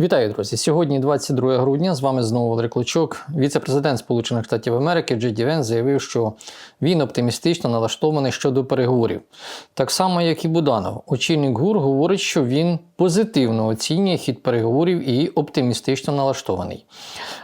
Вітаю, друзі! Сьогодні 22 грудня. З вами знову Валерій Клочок. Віце-президент Сполучених Штатів Америки Джей Дівенс заявив, що він оптимістично налаштований щодо переговорів. Так само, як і Буданов. Очільник ГУР говорить, що він позитивно оцінює хід переговорів і оптимістично налаштований.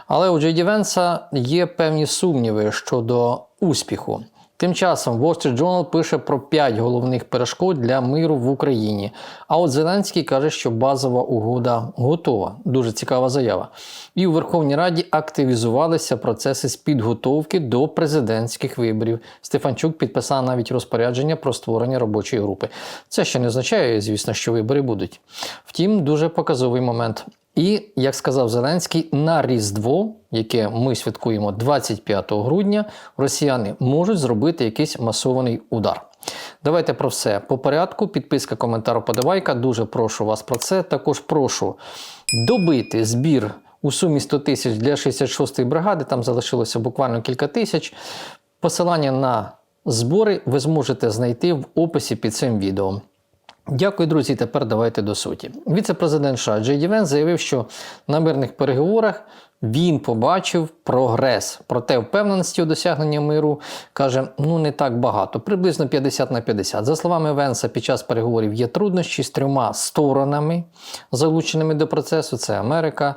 Але у Джей Ді Венса є певні сумніви щодо успіху. Тим часом Wall Street Journal пише про 5 головних перешкод для миру в Україні. А от Зеленський каже, що базова угода готова. Дуже цікава заява. І у Верховній Раді активізувалися процеси з підготовки до президентських виборів. Стефанчук підписав навіть розпорядження про створення робочої групи. Це ще не означає, звісно, що вибори будуть. Втім, дуже показовий момент. І, як сказав Зеленський, на Різдво, яке ми святкуємо 25 грудня, росіяни можуть зробити якийсь масований удар. Давайте про все по порядку. Підписка, коментар, подавайка. Дуже прошу вас про це. Також прошу добити збір у сумі 100 тисяч для 66-ї бригади. Там залишилося буквально кілька тисяч. Посилання на збори ви зможете знайти в описі під цим відео. Дякую, друзі. Тепер давайте до суті. Віце-президент США Джей Ді Венс заявив, що на мирних переговорах він побачив прогрес. Проте впевненості у досягненні миру каже, ну не так багато, приблизно 50 на 50. За словами Венса, під час переговорів є труднощі з трьома сторонами, залученими до процесу: це Америка,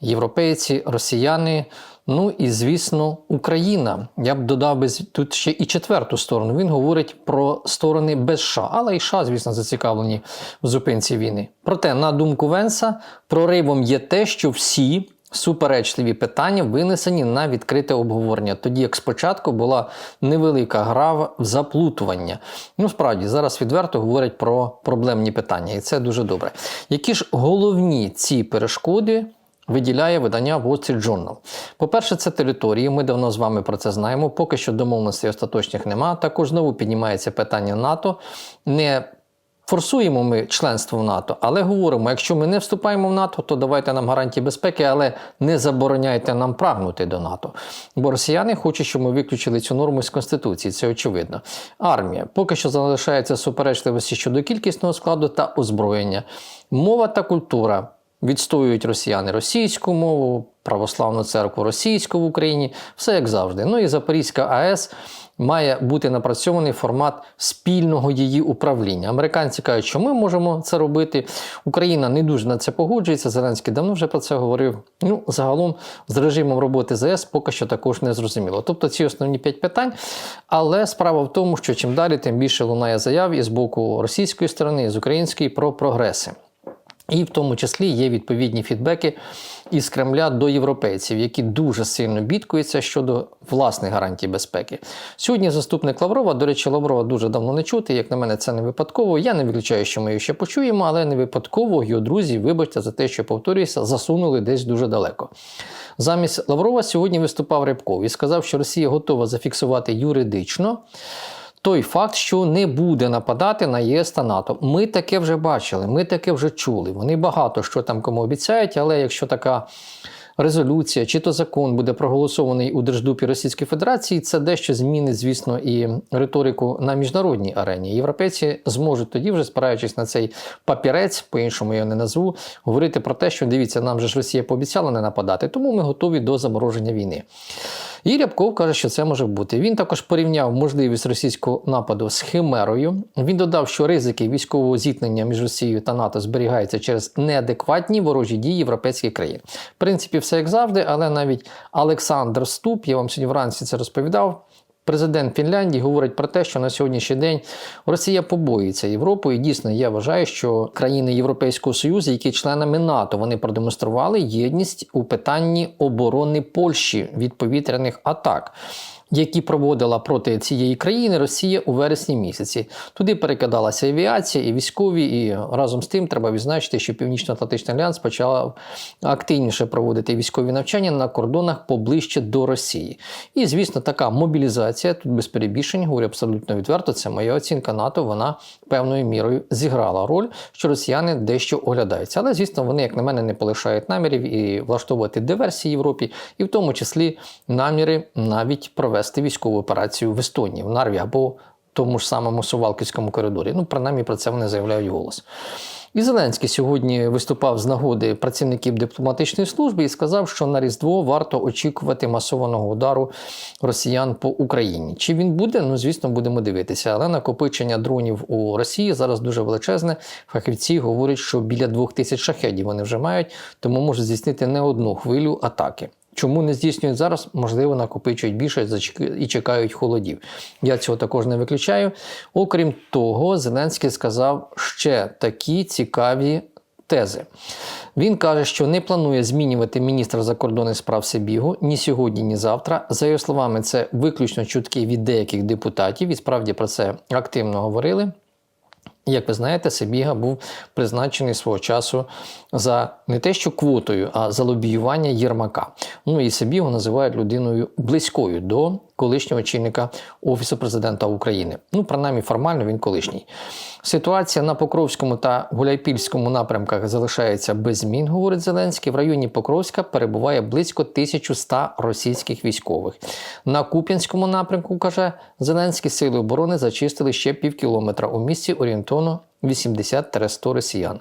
європейці, росіяни. Ну і звісно, Україна. Я б додав би тут ще і четверту сторону. Він говорить про сторони без США, але і США, звісно, зацікавлені в зупинці війни. Проте, на думку Венса, проривом є те, що всі. Суперечливі питання винесені на відкрите обговорення, тоді як спочатку була невелика гра в заплутування. Ну, справді, зараз відверто говорять про проблемні питання, і це дуже добре. Які ж головні ці перешкоди виділяє видання Wall Street Journal. По-перше, це території. Ми давно з вами про це знаємо. Поки що домовленостей остаточних нема. Також знову піднімається питання НАТО. Не Форсуємо ми членство в НАТО, але говоримо: якщо ми не вступаємо в НАТО, то давайте нам гарантії безпеки, але не забороняйте нам прагнути до НАТО. Бо росіяни хочуть, щоб ми виключили цю норму з Конституції, це очевидно. Армія поки що залишається суперечливості щодо кількісного складу та озброєння. Мова та культура відстоюють росіяни російську мову, православну церкву російську в Україні, все як завжди. Ну і Запорізька АЕС має бути напрацьований формат спільного її управління. Американці кажуть, що ми можемо це робити. Україна не дуже на це погоджується. Зеленський давно вже про це говорив. Ну, загалом з режимом роботи ЗС поки що також не зрозуміло. Тобто ці основні п'ять питань. Але справа в тому, що чим далі, тим більше лунає заяв і з боку російської сторони, і з української про прогреси. І в тому числі є відповідні фідбеки із Кремля до європейців, які дуже сильно бідкуються щодо власних гарантій безпеки. Сьогодні заступник Лаврова, до речі, Лаврова дуже давно не чути. Як на мене, це не випадково. Я не виключаю, що ми його ще почуємо, але не випадково його друзі, вибачте за те, що повторююся, засунули десь дуже далеко. Замість Лаврова сьогодні виступав Рябков і сказав, що Росія готова зафіксувати юридично той факт, що не буде нападати на ЄС та НАТО. Ми таке вже бачили, ми таке вже чули. Вони багато що там кому обіцяють, але якщо така резолюція чи то закон буде проголосований у Держдупі Російської Федерації, це дещо змінить, звісно, і риторику на міжнародній арені. Європейці зможуть тоді, вже спираючись на цей папірець, по-іншому я не назву, говорити про те, що дивіться, нам же ж Росія пообіцяла не нападати, тому ми готові до замороження війни. І Рябков каже, що це може бути. Він також порівняв можливість російського нападу з химерою. Він додав, що ризики військового зіткнення між Росією та НАТО зберігаються через неадекватні ворожі дії європейських країн. В принципі, все як завжди, але навіть Олександр Ступ, я вам сьогодні вранці це розповідав. Президент Фінляндії говорить про те, що на сьогоднішній день Росія побоїться Європу, і дійсно я вважаю, що країни Європейського Союзу, які членами НАТО, вони продемонстрували єдність у питанні оборони Польщі від повітряних атак які проводила проти цієї країни Росія у вересні місяці. Туди перекидалася авіація і військові, і разом з тим треба відзначити, що Північно-Атлантичний альянс почав активніше проводити військові навчання на кордонах поближче до Росії. І, звісно, така мобілізація тут без перебільшень, говорю абсолютно відверто. Це моя оцінка НАТО. Вона певною мірою зіграла роль, що росіяни дещо оглядаються. Але, звісно, вони, як на мене, не полишають намірів і влаштовувати диверсії Європі, і в тому числі наміри навіть провести провести військову операцію в Естонії, в Нарві або тому ж самому Сувалківському коридорі. Ну, принаймні про це вони заявляють голос. І Зеленський сьогодні виступав з нагоди працівників дипломатичної служби і сказав, що на Різдво варто очікувати масованого удару росіян по Україні. Чи він буде? Ну звісно, будемо дивитися. Але накопичення дронів у Росії зараз дуже величезне. Фахівці говорять, що біля двох тисяч шахедів вони вже мають, тому можуть здійснити не одну хвилю атаки. Чому не здійснюють зараз? Можливо, накопичують більше і чекають холодів. Я цього також не виключаю. Окрім того, Зеленський сказав ще такі цікаві тези. Він каже, що не планує змінювати міністра закордонних справ Сибігу ні сьогодні, ні завтра. За його словами, це виключно чутки від деяких депутатів, і справді про це активно говорили. Як ви знаєте, Сибіга був призначений свого часу за не те, що квотою, а за лобіювання Єрмака. Ну і Себігу називають людиною близькою до колишнього очільника Офісу президента України. Ну, принаймні, формально він колишній. Ситуація на Покровському та Гуляйпільському напрямках залишається без змін, говорить Зеленський. В районі Покровська перебуває близько 1100 російських військових. На Куп'янському напрямку, каже Зеленський, сили оборони зачистили ще пів кілометра у місті орієнтовно 80-100 росіян.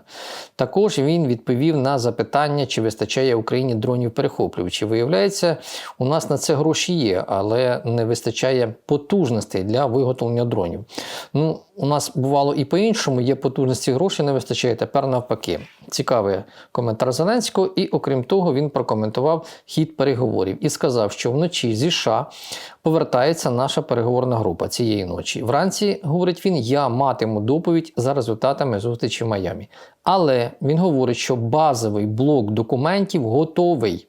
Також він відповів на запитання, чи вистачає Україні дронів перехоплювачів. Виявляється, у нас на це гроші є, але не вистачає потужностей для виготовлення дронів. Ну, у нас бувало і по-іншому, є потужності грошей, не вистачає тепер навпаки. Цікавий коментар Зеленського, і окрім того, він прокоментував хід переговорів і сказав, що вночі зі США повертається наша переговорна група цієї ночі. Вранці, говорить він, я матиму доповідь за результатами зустрічі в Майамі. Але він говорить, що базовий блок документів готовий.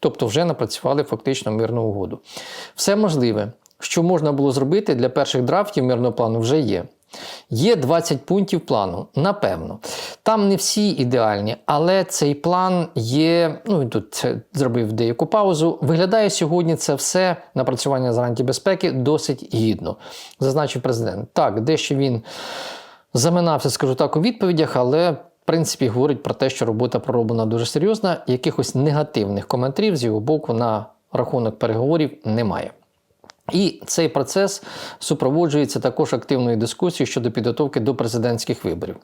Тобто вже напрацювали фактично мирну угоду. Все можливе, що можна було зробити для перших драфтів мирного плану, вже є. Є 20 пунктів плану, напевно. Там не всі ідеальні, але цей план є. Ну він тут зробив деяку паузу. Виглядає сьогодні це все напрацювання з гарантії безпеки досить гідно, зазначив президент. Так, дещо він заминався, скажу так, у відповідях, але. В принципі, говорить про те, що робота пророблена дуже серйозна. Якихось негативних коментарів з його боку на рахунок переговорів немає. І цей процес супроводжується також активною дискусією щодо підготовки до президентських виборів.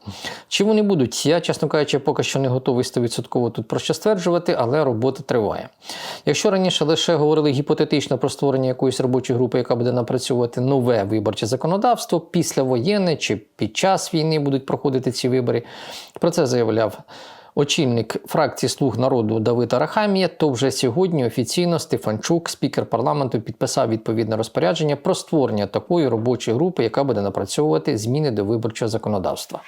Чи вони будуть, я, чесно кажучи, поки що не готовий 100% тут про що стверджувати, але робота триває. Якщо раніше лише говорили гіпотетично про створення якоїсь робочої групи, яка буде напрацьовувати нове виборче законодавство, післявоєнне чи під час війни будуть проходити ці вибори, про це заявляв очільник фракції Слуг народу Давида Рахамія, то вже сьогодні офіційно Стефанчук, спікер парламенту, підписав відповідне розпорядження про створення такої робочої групи, яка буде напрацьовувати зміни до виборчого законодавства.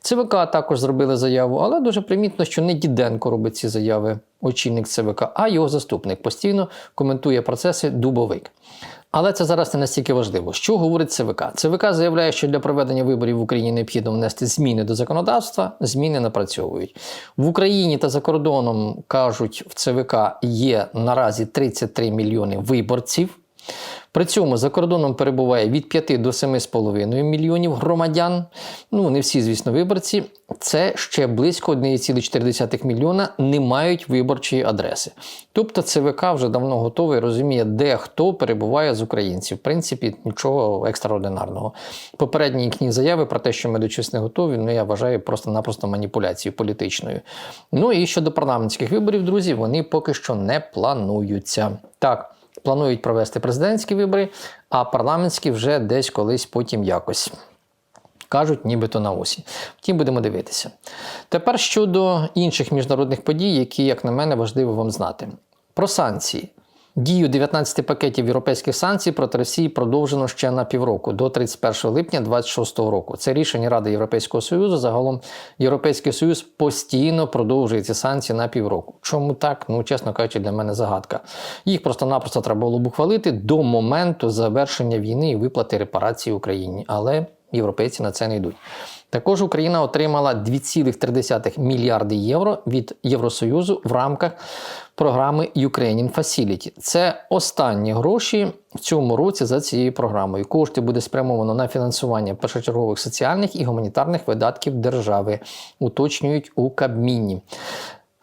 ЦВК також зробили заяву, але дуже примітно, що не Діденко робить ці заяви, очільник ЦВК, а його заступник постійно коментує процеси Дубовик. Але це зараз не настільки важливо. Що говорить ЦВК? ЦВК заявляє, що для проведення виборів в Україні необхідно внести зміни до законодавства. Зміни напрацьовують в Україні та за кордоном кажуть в ЦВК є наразі 33 мільйони виборців. При цьому за кордоном перебуває від 5 до 7,5 мільйонів громадян. Ну, не всі, звісно, виборці. Це ще близько 1,4 мільйона не мають виборчої адреси. Тобто ЦВК вже давно готовий, розуміє, де хто перебуває з українців. В принципі, нічого екстраординарного. Попередні їхні заяви про те, що ми до чогось не готові, ну я вважаю просто-напросто маніпуляцією політичною. Ну і щодо парламентських виборів, друзі, вони поки що не плануються. Так планують провести президентські вибори, а парламентські вже десь колись потім якось. Кажуть, нібито на осінь. Втім, будемо дивитися. Тепер щодо інших міжнародних подій, які, як на мене, важливо вам знати. Про санкції. Дію 19 пакетів європейських санкцій проти Росії продовжено ще на півроку до 31 липня 2026 року. Це рішення Ради Європейського Союзу. Загалом Європейський Союз постійно продовжує ці санкції на півроку. Чому так? Ну, чесно кажучи, для мене загадка. Їх просто-напросто треба було б ухвалити до моменту завершення війни і виплати репарації Україні. Але європейці на це не йдуть. Також Україна отримала 2,3 мільярди євро від Євросоюзу в рамках програми Ukrainian Facility. Це останні гроші в цьому році за цією програмою. Кошти буде спрямовано на фінансування першочергових соціальних і гуманітарних видатків держави, уточнюють у Кабміні.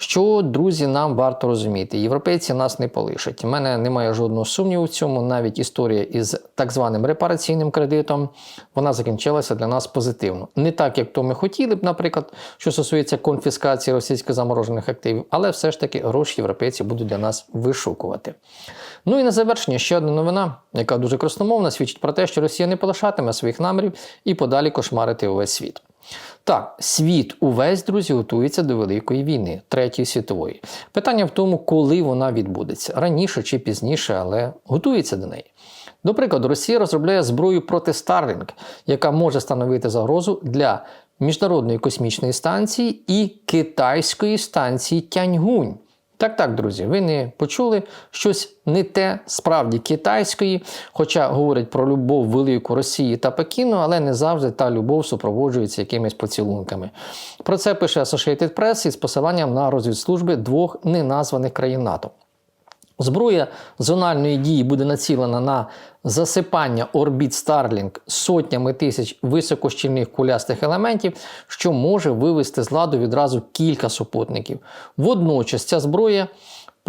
Що, друзі, нам варто розуміти? Європейці нас не полишать. У мене немає жодного сумніву в цьому. Навіть історія із так званим репараційним кредитом вона закінчилася для нас позитивно. Не так, як то ми хотіли б, наприклад, що стосується конфіскації російських заморожених активів, але все ж таки гроші європейці будуть для нас вишукувати. Ну і на завершення ще одна новина, яка дуже красномовна, свідчить про те, що Росія не полишатиме своїх намірів і подалі кошмарити увесь світ. Так, світ увесь, друзі, готується до Великої війни, Третьої світової. Питання в тому, коли вона відбудеться, раніше чи пізніше, але готується до неї. До прикладу, Росія розробляє зброю проти Starlink, яка може становити загрозу для Міжнародної космічної станції і китайської станції Тяньгунь. Так, так, друзі, ви не почули щось не те справді китайської, хоча говорять про любов велику Росії та Пекіну, але не завжди та любов супроводжується якимись поцілунками. Про це пише Associated Press із посиланням на розвідслужби двох неназваних країн НАТО. Зброя зональної дії буде націлена на засипання орбіт Starlink сотнями тисяч високощільних кулястих елементів, що може вивести з ладу відразу кілька супутників. Водночас ця зброя.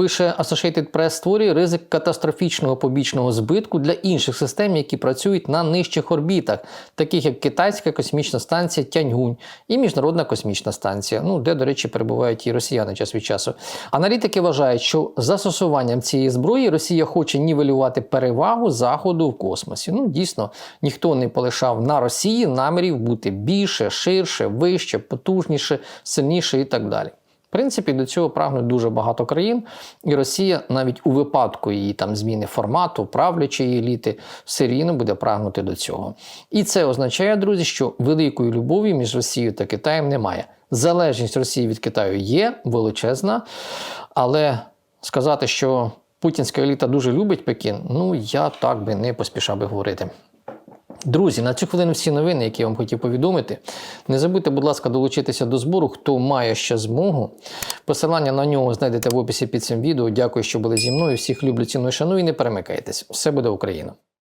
Пише Associated Press, створює ризик катастрофічного побічного збитку для інших систем, які працюють на нижчих орбітах, таких як китайська космічна станція Тяньгунь і Міжнародна космічна станція, ну де, до речі, перебувають і росіяни час від часу. Аналітики вважають, що застосуванням цієї зброї Росія хоче нівелювати перевагу Заходу в космосі. Ну, дійсно, ніхто не полишав на Росії намірів бути більше, ширше, вище, потужніше, сильніше і так далі. Принципі, до цього прагнуть дуже багато країн, і Росія навіть у випадку її там зміни формату, правлячої еліти, все рівно буде прагнути до цього. І це означає, друзі, що великої любові між Росією та Китаєм немає. Залежність Росії від Китаю є величезна, але сказати, що путінська еліта дуже любить Пекін, ну я так би не поспішав би говорити. Друзі, на цю хвилину всі новини, які я вам хотів повідомити. Не забудьте, будь ласка, долучитися до збору, хто має ще змогу. Посилання на нього знайдете в описі під цим відео. Дякую, що були зі мною. Всіх люблю, ціную, шаную і не перемикайтесь. Все буде Україна!